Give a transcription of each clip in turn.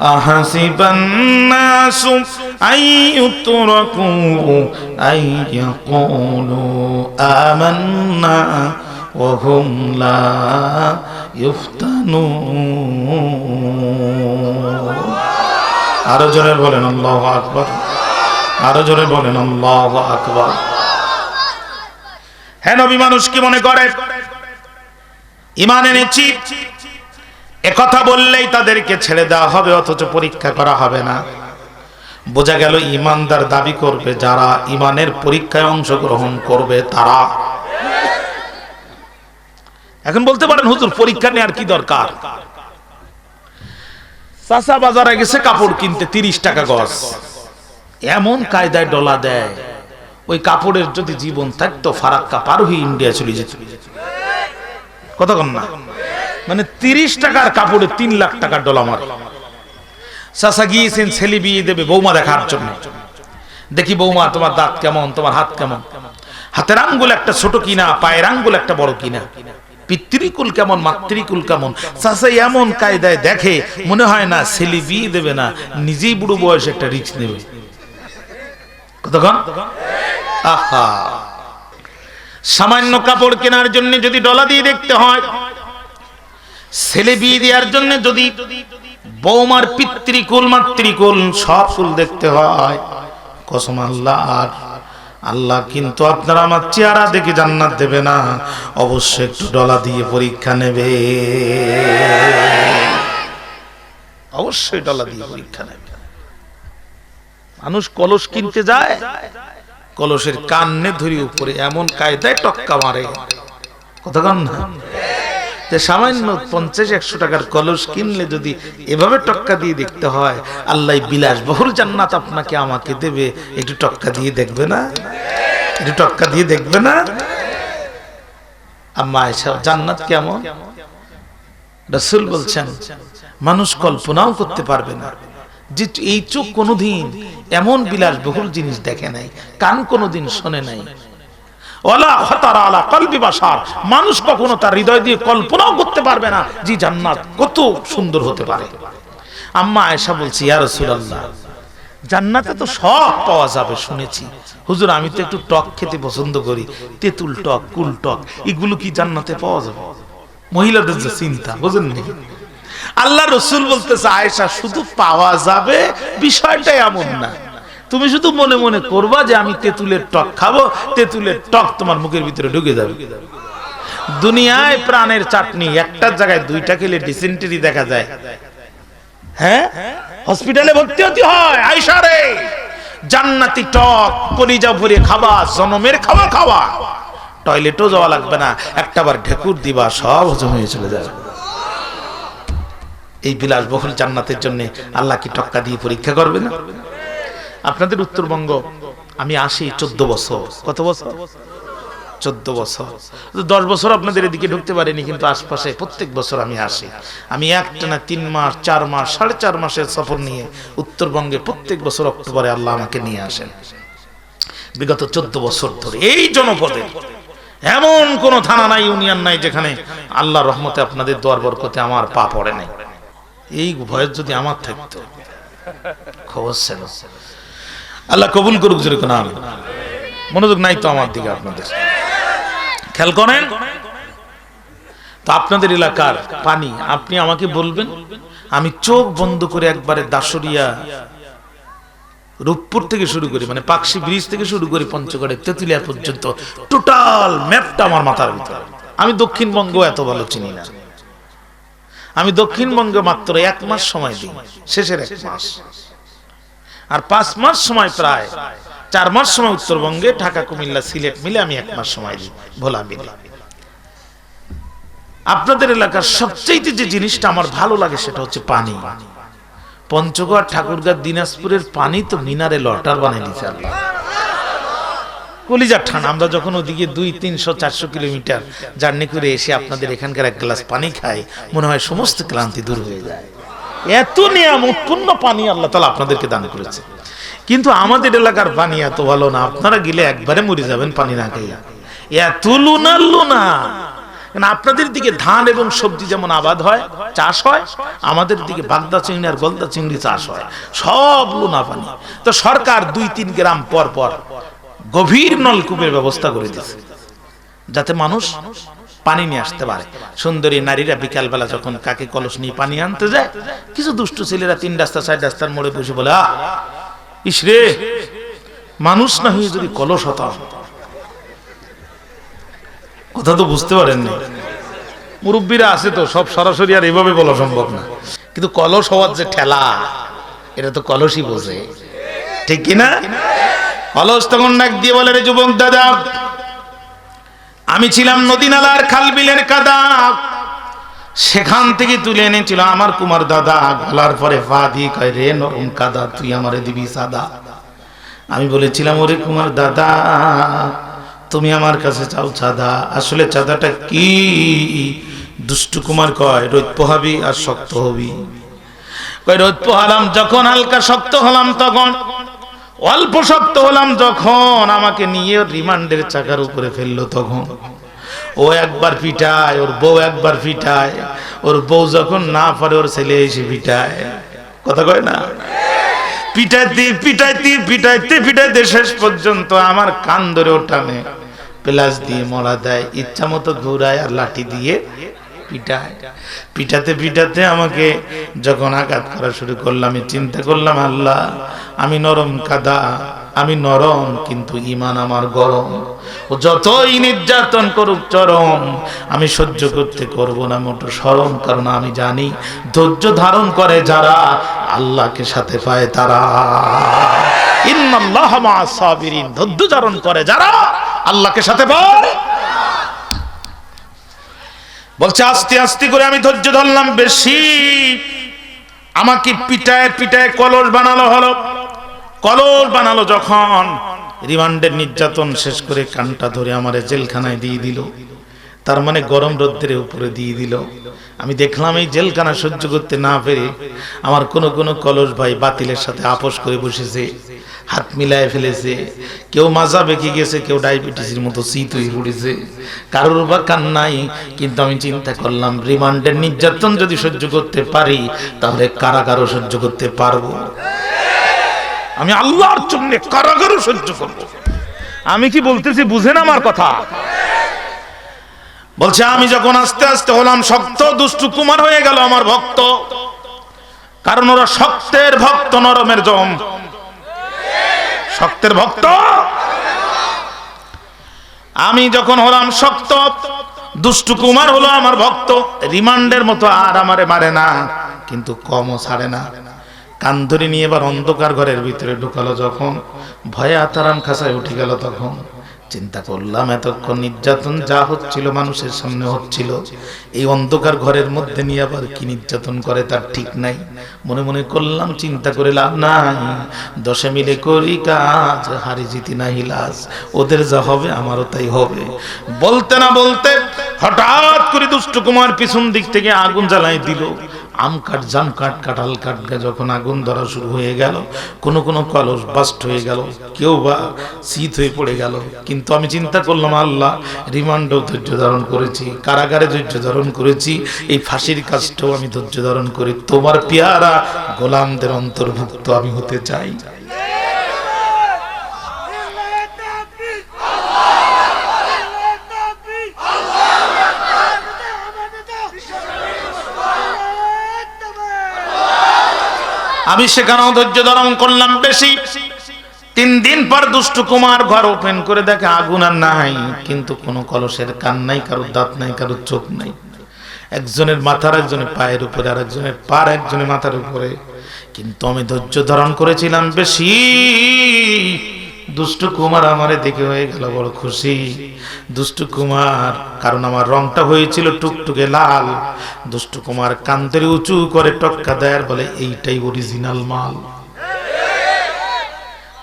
أحسب الناس أن يتركوا أن يقولوا آمنا وهم لا يفتنون আরো জোরে বলেন আল্লাহ আকবর আরো জোরে বলেন আল্লাহ আকবর হ্যাঁ নবী মানুষ কি মনে করে ইমান এনেছি একথা বললেই তাদেরকে ছেড়ে দেওয়া হবে, অথচ পরীক্ষা করা হবে না। বোঝা গেল ইমানদার দাবি করবে, যারা ইমানের পরীক্ষায় অংশগ্রহণ করবে তারা। এখন বলতে পারেন, হুজুর, পরীক্ষা নেওয়ার কি দরকার? চাষা বাজারে গেছে কাপড় কিনতে, তিরিশ টাকা গজ। এমন কায়দায় ডলা দেয়, ওই কাপড়ের যদি জীবন থাকতো, ফারাক্কা পার হয়ে ইন্ডিয়া চলে যেত। কতক্ষণ না। মানে তিরিশ টাকার কাপড়ে তিন লাখ টাকার ডলা মারে চাষা গিয়েছেন, ছেলে বিয়ে দেবে, বৌমা দেখার জন্য। দেখি বৌমা, তোমার দাঁত কেমন, তোমার হাত কেমন? হাতের আঙ্গুল একটা ছোট কিনা, পায়ের আঙ্গুল একটা বড় কিনা? পিতৃকুল কেমন, মাতৃকুল কেমন? চাষা এমন কায়দায় দেখে, মনে হয় না ছেলে বিয়ে দেবে না, নিজেই বুড়ো বয়সে একটা রিক্স নেবে। কতক্ষণ? আহা। সামান্য কাপড় কেনার জন্য যদি ডলা দিয়ে দেখতে হয় ছেলে বিয়ে দেওয়ার জন্য যদি বৌমার পিতৃকুল মাতৃকুল সব কুল দেখতে হয়, কসম আল্লাহ আর আল্লাহ কিন্তু আপনারা আমার চেহারা দেখে জান্নাত দেবে না, অবশ্যই একটু ডলা দিয়ে পরীক্ষা নেবে। অবশ্যই ডলা দিয়ে পরীক্ষা নেবে। মানুষ কলস কিনতে যায়, কলসের কান্নে ধরি উপরে, এমন কায়দায় টক্কা মারে। কতক্ষণ না? সামান্য পঞ্চাশ, একশো টাকার কলস কিনলে যদি এভাবে টক্কা দিয়ে দেখতে হয়, আল্লাহ বিলাস, বহুল জান্নাত আপনাকে আমাকে দেবে। একটু টক্কা দিয়ে দেখবে না? একটু টক্কা দিয়ে দেখবে না? আম্মা এসব জান্নাত কেমন? রসুল বলছেন, মানুষ কল্পনাও করতে পারবে না। যে এই চোখ কোনোদিন এমন বিলাস, বহুল জিনিস দেখে নাই, কান কোনোদিন শোনে নাই। আলা মানুষ কখনো তার হৃদয় দিয়ে কল্পনাও করতে পারবে না যে জান্নাত কত সুন্দর হতে পারে। আম্মা আয়েশা বলছি, ইয়া রাসূলুল্লাহ, জান্নাতে তো সব পাওয়া যাবে, শুনেছি। হুজুর, আমি তো একটু টক খেতে পছন্দ করি। তেঁতুল টক, কুল টক, এগুলো কি জান্নাতে পাওয়া যাবে? মহিলাদের যে চিন্তা, বুঝেন আল্লাহ রসুল বলতেছে, আয়েশা, শুধু পাওয়া যাবে বিষয়টা এমন না। তুমি শুধু মনে মনে করবা যে আমি তেঁতুলের টক খাব, তেঁতুলের টক তোমার মুখের ভিতরে ঢুকে যাবে। দুনিয়ায় প্রাণের চাটনি একটার জায়গায় দুইটা খেলে ডিসেন্টারি দেখা যায়। হ্যাঁ? হসপিটালে ভর্তি হতে হয়, আয়সা রে। জান্নাতি টক, কলিজা ভরে খাবা, জনমের খাওয়া খাওয়া টয়লেটও যাওয়া লাগবে না একটাবার ঢেকুর দিবা, সব হজম হয়ে চলে যাবে। এই বিলাসবহুল জান্নাতের জন্য আল্লাহ কি টক্কা দিয়ে পরীক্ষা করবে না? আপনাদের উত্তরবঙ্গ, আমি আসি চোদ্দ বছর। কত বছর? চোদ্দ বছর। দশ বছর আপনাদের এদিকে ঢুকতে পারিনি, কিন্তু আশপাশে প্রত্যেক বছর আমি আসি। আমি একটা না তিন মাস, চার মাস, সাড়ে চার মাসের সফর নিয়ে উত্তরবঙ্গে প্রত্যেক বছর অক্টোবরে আল্লাহ আমাকে নিয়ে আসেন। বিগত চোদ্দ বছর ধরে এই জনপদে। এমন কোন থানা নাই, ইউনিয়ন নাই, যেখানে আল্লাহ রহমতে আপনাদের দোয়ার বরকতে আমার পা পড়ে নাই। এই ভয়ের যদি আমার থাকতো, খবর ছিল। আল্লাহ কবুল করুক জোরে কোন আমি মনোযোগ নাই তো আমার দিকে আপনাদের। খেয়াল করেন? তো আপনাদের এলাকার পানি, আপনি আমাকে বলবেন, আমি চোখ বন্ধ করে একবারে দাসরিয়া রূপপুর থেকে শুরু করি মানে পাকশি ব্রিজ থেকে শুরু করি পঞ্চগড়ে, তেতুলিয়া পর্যন্ত। টোটাল ম্যাপটা আমার মাথার ভিতরে। আমি দক্ষিণবঙ্গ এত ভালো চিনি না। আমি দক্ষিণবঙ্গে মাত্র এক মাস সময় দিই, শেষের এক মাস। আর পাঁচ মাস সময় প্রায়, চার মাস সময় উত্তরবঙ্গে, ঢাকা, কুমিল্লা, সিলেট মিলে আমি এক মাস সময় দিই, ভোলা মিলে। আপনাদের এলাকার সবচেয়ে যে জিনিসটা আমার ভালো লাগে সেটা হচ্ছে পানি। পঞ্চগড়, ঠাকুরগাঁ, দিনাজপুরের পানি তো মিনারে লটার বানিয়ে দিচ্ছে আল্লাহ। কলিজার ঠান, আমরা যখন ওদিকে দুই, তিনশো, চারশো কিলোমিটার জার্নি করে এসে আপনাদের এখানকার এক গ্লাস পানি খাই, মনে হয় সমস্ত ক্লান্তি দূর হয়ে যায়। এত নিয়াম, উৎপন্ন পানি আল্লাহ তালা আপনাদেরকে দান করেছে। কিন্তু আমাদের এলাকার পানি এত ভালো না, আপনারা গেলে একবারে মরে যাবেন পানি না খাইয়া এত লুনা লুনা। আপনাদের দিকে ধান এবং সবজি যেমন আবাদ হয়, চাষ হয়, আমাদের দিকে বাগদা চিংড়ি আর গলদা চিংড়ি চাষ হয়, সব লোনা পানি। তো সরকার দুই তিন গ্রাম পর পর গভীর নলকূপের ব্যবস্থা করে দিয়েছে, যাতে মানুষ পানি নিয়ে আসতে পারে। সুন্দরী নারীরা বিকালবেলা যখন কাকে কলস নিয়ে পানি আনতে যায়, কিছু দুষ্টু ছেলেরা তিন রাস্তা, চার রাস্তার মোড়ে বসে বলে ইসরে মানুষ না হয়ে যদি কলস হতাম? কথা তো বুঝতে পারেননি। মুরব্বীরা আছে তো, সব সরাসরি আর এভাবে বলা সম্ভব না। কিন্তু কলস হওয়ার যে ঠেলা, এটা তো কলসই বোঝে। ঠিক কিনা কলস তখন নাক দিয়ে বলে, রে যুবক দাদা আমি ছিলাম নদী নালার খাল বিলের কাদা। সেখান থেকে তুলে এনেছিল আমার কুমার দাদা, গলার পরে পা দিয়ে কয়, রে নরম কাদা, তুই আমারে দিবি সাদা। আমি বলেছিলাম, ওরে কুমার দাদা, তুমি আমার কাছে চাও চাঁদা। আসলে চাঁদাটা কি? দুষ্টু কুমার কয়, রোদ পোহাবি আর শক্ত হবি। কয়, রোদ পোহালাম, যখন হালকা শক্ত হলাম তখন অল্প শক্ত হলাম যখন আমাকে নিয়ে রিমান্ডের চাকার উপরে ফেলল তখন। ও একবার পিটায়, ওর বউ একবার পিটায়, ওর বউ যখন না পারে ওর ছেলে এসে পিটায়। কথা কয় না? পিটাইতে পিটাইতে পিটাইতে পিটাইতে শেষ পর্যন্ত আমার কান ধরে ওটা ওঠানে প্লাস দিয়ে মরা দেয় ইচ্ছা মতো ঘুরায় আর লাঠি দিয়ে পিটায়। পিটাতে পিটাতে আমাকে যখন আঘাত করা শুরু করলাম আমি চিন্তা করলাম, আল্লাহ, আমি নরম কাদা, আমি নরম, কিন্তু ইমান আমার গরম। ও যতই নির্যাতন করুক চরম, আমি সহ্য করতে করব না, মোটো সরম, কারণ আমি জানি ধৈর্য ধারণ করে যারা আল্লাহকে সাথে পায় তারা। ইন্নাল্লাহ মা সাবিরিন, ধৈর্য ধারণ করে যারা আল্লাহকে সাথে পায় বলছে, আস্তে আস্তে করে আমি ধৈর্য ধরলাম, বেশি। আমাকে পিটায় পিটায় কলস বানালো হলো। কলস বানালো যখন। রিমান্ডের নির্যাতন শেষ করে কানটা ধরে আমার জেলখানায় দিয়ে দিল। তার মানে গরম রোদ্রের উপরে দিয়ে দিল। আমি দেখলাম এই জেলখানা সহ্য করতে না পেরে আমার কোনো কোনো কলস ভাই বাতিলের সাথে আপোষ করে বসেছে। হাত মিলায় ফেলেছে। কেউ মাজা বেঁকে গেছে, কেউ ডায়াবেটিসের মতো শীত হয়ে পড়েছে। কারোর বা কান্নাই কিন্তু আমি চিন্তা করলাম, রিমান্ডের নির্যাতন যদি সহ্য করতে পারি, তাহলে কারা কারাগারও সহ্য করতে পারব। আমি আল্লাহর জন্য কারাগারও সহ্য করব। আমি কি বলতেছি, বুঝেন আমার কথা? বলছে, আমি যখন আস্তে আস্তে হলাম, শক্ত দুষ্টু কুমার হয়ে গেল আমার ভক্ত। কারণ ওরা শক্তের ভক্ত, নরমের জম। শক্তের ভক্ত। আমি যখন হলাম শক্ত, দুষ্টু কুমার হলো আমার ভক্ত। রিমান্ডের মতো আর আমারে মারে না, কিন্তু কমও ছাড়ে না। কান্দরি নিয়ে এবার অন্ধকার ঘরের ভিতরে ঢুকালো যখন। ভয়ে আতারাম খাসায় উঠে গেল তখন। চিন্তা করলাম, এতক্ষণ নির্যাতন যা হচ্ছিল, মানুষের সামনে হচ্ছিল, এই অন্ধকার ঘরের মধ্যে নিয়ে আবার কি নির্যাতন করে তার ঠিক নাই। মনে মনে করলাম, চিন্তা করে লাভ নাই। দশে মিলে করি কাজ, হারি জিতি না হিলাস ওদের যা হবে, আমারও তাই হবে। বলতে না বলতে হঠাৎ করে দুষ্ট কুমার পিছন দিক থেকে আগুন জ্বালাই দিল। আম কাঠ জাম কাঠ কাঁঠাল কাঠ যখন আগুন ধরা শুরু হয়ে গেল, কোন কোনো কলস বাস্ট হয়ে গেল, কেউ বা শীত হয়ে পড়ে গেল। কিন্তু আমি চিন্তা করলাম, আল্লাহ, রিমান্ডও ধৈর্য ধারণ করেছি, কারাগারে ধৈর্য ধারণ করেছি, এই ফাঁসির কাজটাও আমি ধৈর্য ধারণ করি। তোমার পেয়ারা গোলামদের অন্তর্ভুক্ত আমি হতে চাই। আমি সেখানেও ধৈর্য ধারণ করলাম বেশি। তিন দিন পর দুষ্টু কুমার ঘর ওপেন করে দেখে আগুন আর নাই। কিন্তু কোনো কলসের কান নাই কারোর দাঁত নাই কারোর চোখ নাই। একজনের মাথার একজনের পায়ের উপরে আর একজনের পার একজনের মাথার উপরে। কিন্তু আমি ধৈর্য ধারণ করেছিলাম বেশি। দুষ্টু কুমার আমারে দেখে হয়ে গেল বড় খুশি। দুষ্টু কুমার, কারণ আমার রংটা হয়েছিল টুকটুকে লাল। দুষ্টু কুমার কান্তের উঁচু করে টক্কা দেয়ার বলে এইটাই অরিজিনাল মাল।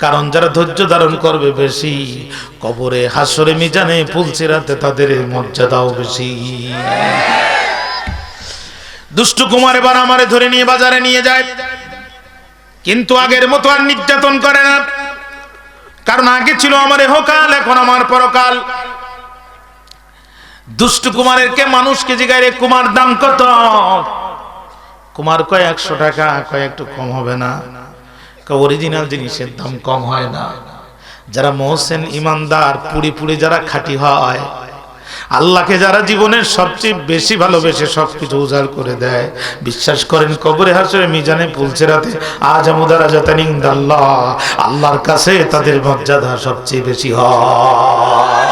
কারণ যারা ধৈর্য ধারণ করবে বেশি, কবরে, হাসরে, মিজানে ফুলছেরাতে তাদের মর্যাদাও বেশি। দুষ্টু কুমার এবার আমারে ধরে নিয়ে বাজারে নিয়ে যায়। কিন্তু আগের মতো আর নির্যাতন করে না। কারণ আগে ছিল আমার এহকাল, এখন আমার পরকাল। দুষ্ট কুমারের কে মানুষকে জিগাই রে কুমার দাম কত? কুমার কয় একশো টাকা, কয় একটু কম হবে না। অরিজিনাল জিনিসের দাম কম হয় না। যারা মহসেন ইমানদার, পুড়ি পুড়ি যারা খাটি হয় আল্লাহকে যারা জীবনের সবচেয়ে বেশি ভালোবেসে সবকিছু উজাড় করে দেয়, বিশ্বাস করেন কবরে হাসরে মিজানে পুলছে রাতে আজ আমুদারা আল্লাহ আল্লাহর কাছে তাদের মর্যাদা সবচেয়ে বেশি হয়।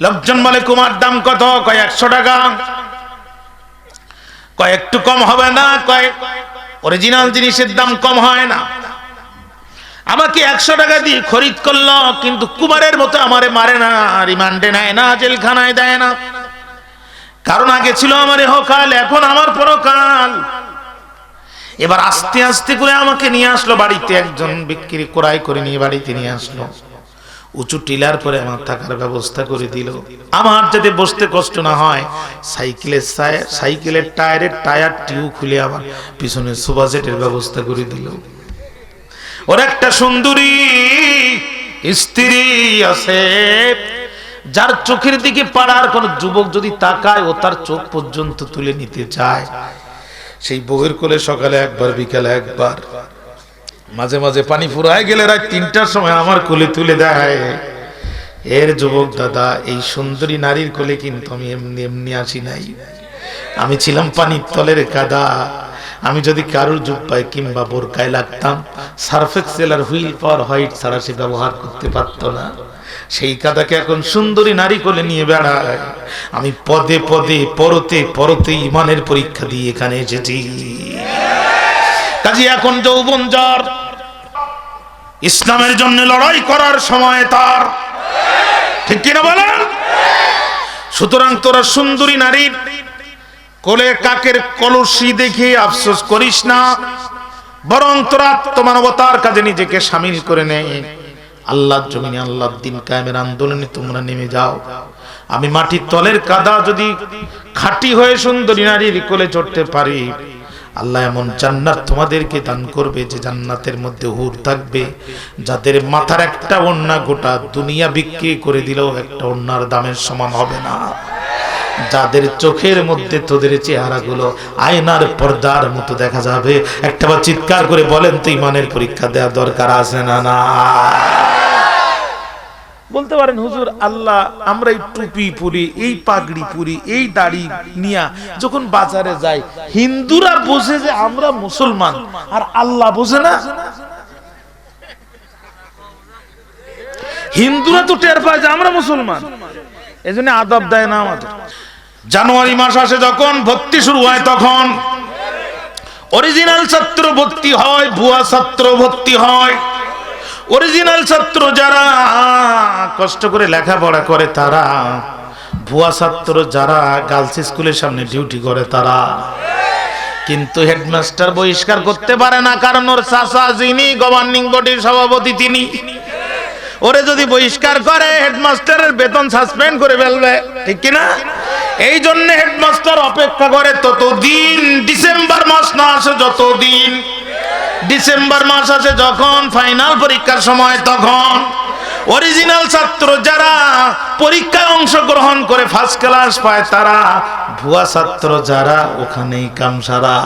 লোকজন বলে, কুমার, দাম কত? কয় একশো টাকা? কয় একটু কম হবে না? কয় অরিজিনাল জিনিসের দাম কম হয় না? আমাকে একশো টাকা দিয়ে খরিদ করল, কিন্তু কুমারের মতো আমারে মারে না, রিমান্ডে নেয় না, জেলখানায় দেয় না। কারণ আগে ছিল আমার হকাল এখন আমার পরকাল। এবার আস্তে আস্তে করে আমাকে নিয়ে আসলো বাড়িতে, একজন বিক্রি করাই করে নিয়ে বাড়িতে নিয়ে আসলো। উঁচু টিলার পরে আমার থাকার ব্যবস্থা করে দিল। আমার যাতে বসতে কষ্ট না হয়, সাইকেলের সাইকেলের টায়ারের টায়ার টিউ খুলে আমার পিছনে সোফা ব্যবস্থা করে দিল। ওর একটা সুন্দরী স্ত্রী আছে, যার চোখের দিকে পাড়ার কোন যুবক যদি তাকায়, ও তার চোখ পর্যন্ত তুলে নিতে চায়। সেই বউয়ের কোলে সকালে একবার, বিকালে একবার। মাঝে মাঝে পানি ফুরায় গেলে রাত তিনটার সময় আমার কোলে তুলে দেয়। এর যুবক, দাদা, এই সুন্দরী নারীর কোলে কিন্তু আমি এমনি এমনি আসি নাই। আমি ছিলাম পানির তলের কাদা। আমি যদি কারুর পাই কিংবা বোরকায় লাগতাম সার্ফেক্সেল আর হুইল পাওয়ার হোয়াইট ছাড়া সে ব্যবহার করতে পারত না। সেই কাদাকে এখন সুন্দরী নারী কোলে নিয়ে বেড়ায়। আমি পদে পদে, পরতে পরতে ইমানের পরীক্ষা দিয়ে এখানে এসেছি। কাজে এখন যৌবন যার, ইসলামের জন্য লড়াই করার সময় তার। ঠিক কিনা বলেন? সুতরাং তোরা সুন্দরী নারীর কোলে কাকের কলসি দেখে আফসোস করিস না, বরং তোরা আত্মমানবতার কাজে নিজেকে সামিল করে নেয় আল্লাহ জমিনে আল্লাহ দিন কায়েমের আন্দোলনে তোমরা নেমে যাও। আমি মাটির তলের কাদা যদি খাটি হয়ে সুন্দরী নারীর কোলে চড়তে পারি, আল্লাহ এমন জান্নাত তোমাদেরকে দান করবে যে জান্নাতের মধ্যে হুর থাকবে, যাদের মাথার একটা ওন্না গোটা দুনিয়া বিক্রি করে দিলেও একটা ওন্নার দামের সমান হবে না। যাদের চোখের মধ্যে তোদের চেহারাগুলো আয়নার পর্দার মতো দেখা যাবে একটা বার চিৎকার করে বলেন তো ইমানের পরীক্ষা দেওয়া দরকার আছে না না? বলতে পারেন, হুজুর, আল্লাহ আমরা এই টুপি পুরি, এই পাগড়ি পুরি, এই দাড়ি নিয়া যখন বাজারে যাই, হিন্দুরা বোঝে যে আমরা মুসলমান, আর আল্লাহ বোঝে না। হিন্দুরা তো টের পায় যে আমরা মুসলমান। এই আদব দেয় না আমাদের। জানুয়ারি মাস আসে যখন ভর্তি শুরু হয় তখন অরিজিনাল ছাত্র ভর্তি হয়, ভুয়া ছাত্র ভর্তি হয়। অরিজিনাল ছাত্র যারা কষ্ট করে লেখাপড়া করে তারা, ভুয়া ছাত্র যারা গার্লস স্কুলের সামনে ডিউটি করে তারা। কিন্তু হেডমাস্টার বহিষ্কার করতে পারে না, কারণ ওর চাষা যিনি গভর্নিং বডির সভাপতি তিনি। ওরে যদি বহিষ্কার করে, হেডমাস্টারের বেতন সাসপেন্ড করে ফেলবে। ঠিক কিনা? এই জন্য হেডমাস্টার অপেক্ষা করে ততদিন। ডিসেম্বর মাস না আসে যতদিন। ডিসেম্বর মাস আসে যখন, ফাইনাল পরীক্ষার সময় তখন। অরিজিনাল ছাত্র যারা পরীক্ষায় অংশগ্রহণ করে ফার্স্ট ক্লাস পায়, তারা ভুয়া ছাত্র যারা, ওখানেই কামসারা।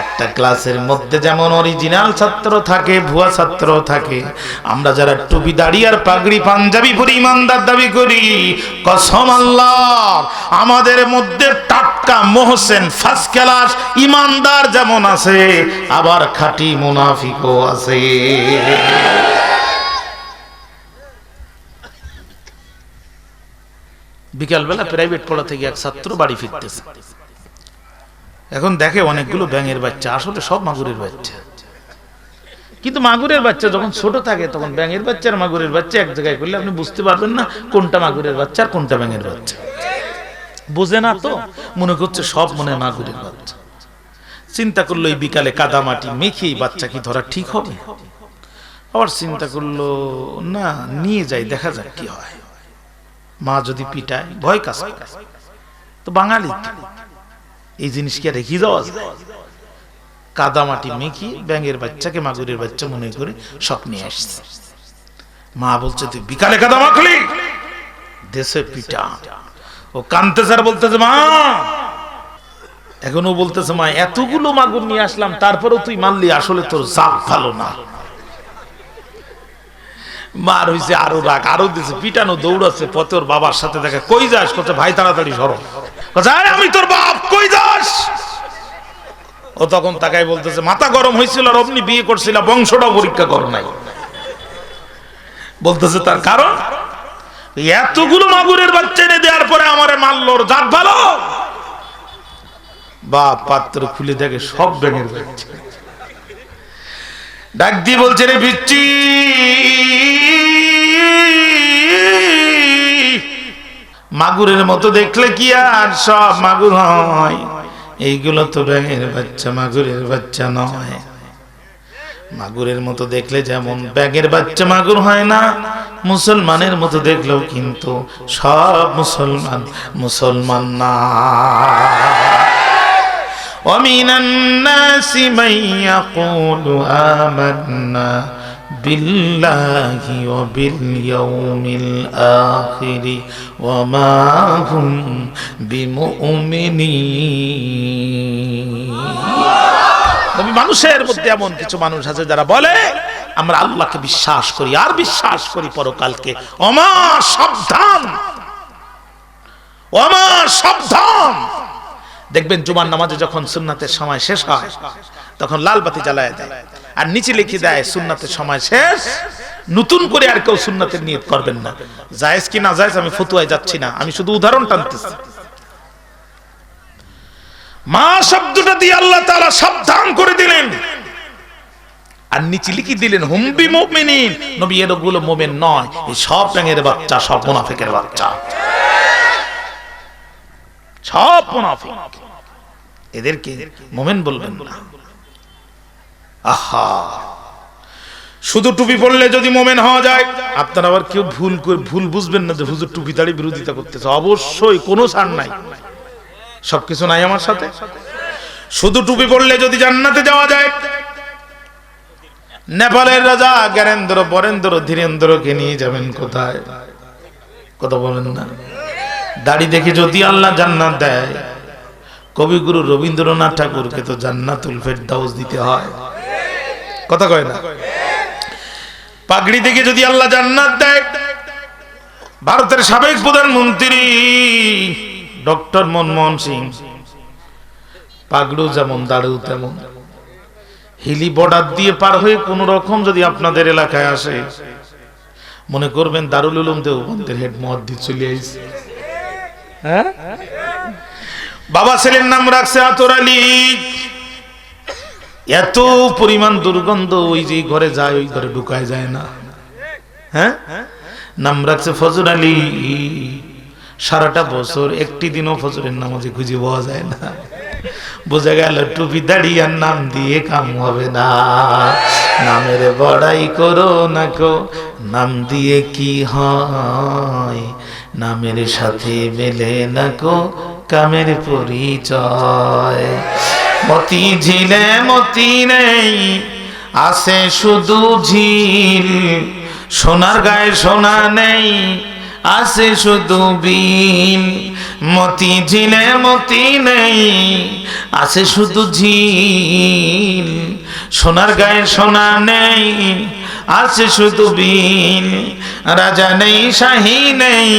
একটা ক্লাসের মধ্যে যেমন অরিজিনাল ছাত্র থাকে, ভুয়া ছাত্র থাকে। আমরা যারা টুপি দাড়ি আর পাগড়ি পাঞ্জাবি পরে ইমানদার দাবি করি, কসম আল্লাহ, আমাদের মধ্যে টাটকা মোহসেন ফার্স্ট ক্লাস ইমানদার যেমন আছে, আবার খাঁটি মুনাফিকও আছে। বিকালবেলা প্রাইভেট পড়া থেকে এক ছাত্র বাড়ি ফিরতেছে। এখন দেখে অনেকগুলো ব্যাঙের বাচ্চা, আসলে সব মাগুরের বাচ্চা। কিন্তু মাগুরের বাচ্চা যখন ছোট থাকে, তখন ব্যাঙের বাচ্চা আর মাগুরের বাচ্চা এক জায়গায় করলে আপনি বুঝতে পারবেন না কোনটা মাগুরের বাচ্চা আর কোনটা ব্যাঙের বাচ্চা। বোঝে না তো? মনে করছে সব মনে মাগুরের বাচ্চা। চিন্তা করল এই বিকালে কাদামাটি মেখে এই বাচ্চা কি ধরা ঠিক হবে? আবার চিন্তা করল, না, নিয়ে যাই, দেখা যাক কি হয়। মা যদি পিটায়, ভয় কাজ। তো বাঙালি। এই জিনিসকে রেখে যাওয়া যায় কাদা মাটি মেখে ব্যাঙের বাচ্চাকে, মাগুরের বাচ্চা মনে করে শখ নিয়ে আসছে। মা বলছে, তুই বিকালে কাদা মাখলি? দেশে পিটা। ও কানতেছে আর বলতেছে, মা! এখনও বলতেছে, মা, এতগুলো মাগুর নিয়ে আসলাম, তারপরেও তুই মানলি আসলে তোর জাত ভালো না। মার হয়েছে আরও রাগ, আরও দিছে, পিটানো দৌড়াচ্ছে, পথে ওর বাবার সাথে দেখে। কই যাস? কত ভাই, তাড়াতাড়ি সরো। "আরে, আমি তোর বাপ, কই যাস? ও তখন তাকাই বলতেছে, মাথা গরম হয়েছিল আর অমনি বিয়ে করছিল, বংশটাও পরীক্ষা কর নাই। বলতেছে, তার কারণ? এতগুলো মাগুরের বাচ্চা এনে দেওয়ার পরে আমারে মারলো জাত ভালো? বাপ পাত্র খুলে দেখে, সব ব্যাঙের বাচ্চা। ডাক দিয়ে বলছে রে বিচ্ছি মাগুরের মতো দেখলে কি আর সব মাগুর হয়? এইগুলো তো ব্যাঙের বাচ্চা, মাগুরের বাচ্চা নয়। মাগুরের মতো দেখলে যেমন ব্যাঙের বাচ্চা মাগুর হয় না, মুসলমানের মতো দেখলেও কিন্তু সব মুসলমান মুসলমান না। ومن الناس من يقول آمنا بالله وباليوم الآخر وما هم بمؤمنين তবে মানুষের মধ্যে এমন কিছু মানুষ আছে যারা বলে আমরা আল্লাহকে বিশ্বাস করি আর বিশ্বাস করি পরকালকে অমা সাবধান অমা সাবধান দেখবেন জুমার নামাজে যখন সুন্নাতের সময় শেষ হয়, তখন লাল বাতি জ্বালায় দেয়। আর নিচে লিখে দেয়, সুন্নাতের সময় শেষ। নতুন করে আর কেউ সুন্নাতের নিয়ত করবেন না। জায়েজ কি না জায়েজ, আমি ফতুয়ায় যাচ্ছি না। আমি শুধু উদাহরণ টানতেছি। মা শব্দটা দিয়ে আল্লাহ তাআলা সাবধান করে দিলেন। আর নিচে লিখে দিলেন হুমবি মুমিনিন নবী, এগুলো মোমেন নয়, এই সব ব্যাঙের বাচ্চা, সব মুনাফিকের বাচ্চা। সব মুনাফিক। এদেরকে মোমেন বলবেন না। আহা! শুধু টুপি পড়লে যদি মোমেন হওয়া যায়, আপনারা আবার কেউ ভুল করে ভুল বুঝবেন না যে হুজুর টুপি দাঁড়িয়ে বিরোধিতা করতেছে। অবশ্যই কোনো ছাড় নাই। সবকিছু নাই আমার সাথে? শুধু টুপি পড়লে যদি জান্নাতে যাওয়া যায়, নেপালের রাজা জ্ঞানেন্দ্র বরেন্দ্র ধীরেন্দ্রকে নিয়ে যাবেন কোথায়? কথা বলেন না। দাড়ি দেখে যদি আল্লাহ জান্নাত দেয়, কবিগুরু রবীন্দ্রনাথ ঠাকুরকে তো জান্নাতুল ফেরদাউস দিতে হয়। কথা কয় না? পাগড়ি দেখে যদি আল্লাহ জান্নাত দেয়, ভারতের সাবেক প্রধানমন্ত্রী ডক্টর মনমোহন সিং। পাগড়ু যেমন দাড়ু তেমন। হিলি বর্ডার দিয়ে পার হয়ে কোন রকম যদি আপনাদের এলাকায় আসে, মনে করবেন দারুল উলুম দেওবন্দের হেড মহাদ্দি চলে আইছে। হ্যাঁ? বাবা ছেলের নাম রাখছে আতর আলী। এত পরিমাণ দুর্গন্ধ ওই যে ঘরে যায়, ওই ঘরে ঢুকায় যায় না। হ্যাঁ? নাম রাখছে ফজর আলী। সারাটা বছর একটি দিনও ফজরের নামাজে খুঁজে পাওয়া যায় না। বোঝা গেল টুপি দাঁড়িয়ে আর নাম দিয়ে কাম হবে না। নামের বড়াই করো না কো, নাম দিয়ে কি হয়? নামের সাথে মেলে না কো কামের পরিচয়। মতি ঝিলে মতি নেই আসে শুধু ঝিল। সোনার গায়ে সোনা নেই আসে শুধু বিল। মতি ঝিলে মতি নেই আসে শুধু ঝিল। সোনার গায়ে সোনা নেই আছে শুধু বিল রাজা নেই, শাহী নেই,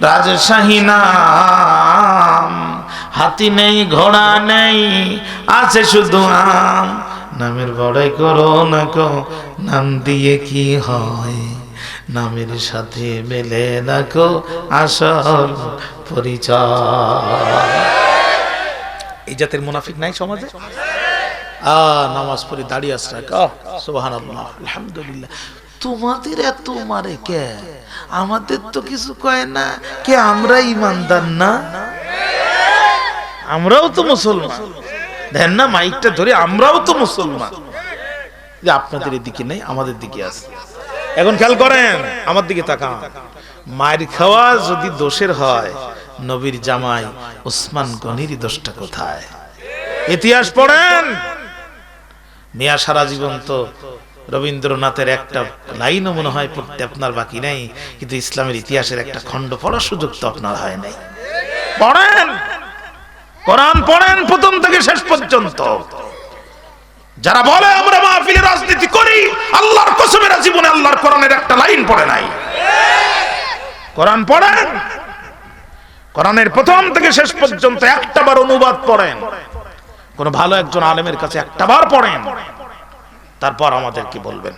রাজশাহী নাম। হাতি নেই, ঘোড়া নেই, আছে শুধু আম। নামের বড়াই করো না কো, নাম দিয়ে কি হয়? নামের সাথে মেলে না কো আসল পরিচয়। এই জাতের মুনাফিক নাই সমাজে? নামাজ পড়ে দাঁড়িয়ে আলহামদুলিল্লাহ। তোমাদের এত মারে কে? আমাদের তো কিছু কয় না। কে, আমরা ইমানদার না? আমরাও তো মুসলমান। দেন না, মাইকটা ধরে, আমরাও তো মুসলমান। যে আপনাদের দিকে নেই, আমাদের দিকে আছে। এখন খেয়াল করেন, আমার দিকে তাকান। মায়ের খাওয়া যদি দোষের হয়, নবীর জামাই ওসমান গনির দোষটা কোথায়? ইতিহাস পড়েন। মিয়া সারা জীবন তো রবীন্দ্রনাথের একটা লাইনও মনে হয় পড়তে আপনার বাকি নাই, কিন্তু ইসলামের ইতিহাসের একটা খণ্ড পড়ার সুযোগ তো আপনার হয় নাই। পড়েন! কোরআন পড়েন প্রথম থেকে শেষ পর্যন্ত। যারা বলে, আমরা মাহফিলে রাজনীতি করি, আল্লাহর কসমেরা জীবনে আল্লাহর কোরআনের একটা লাইন পড়ে নাই। কোরআন পড়েন! কোরআনের প্রথম থেকে শেষ পর্যন্ত একটা বার অনুবাদ পড়েন। কোন ভালো একজন আলেমের কাছে একটাবার পড়েন তারপর আমাদেরকে বলবেন?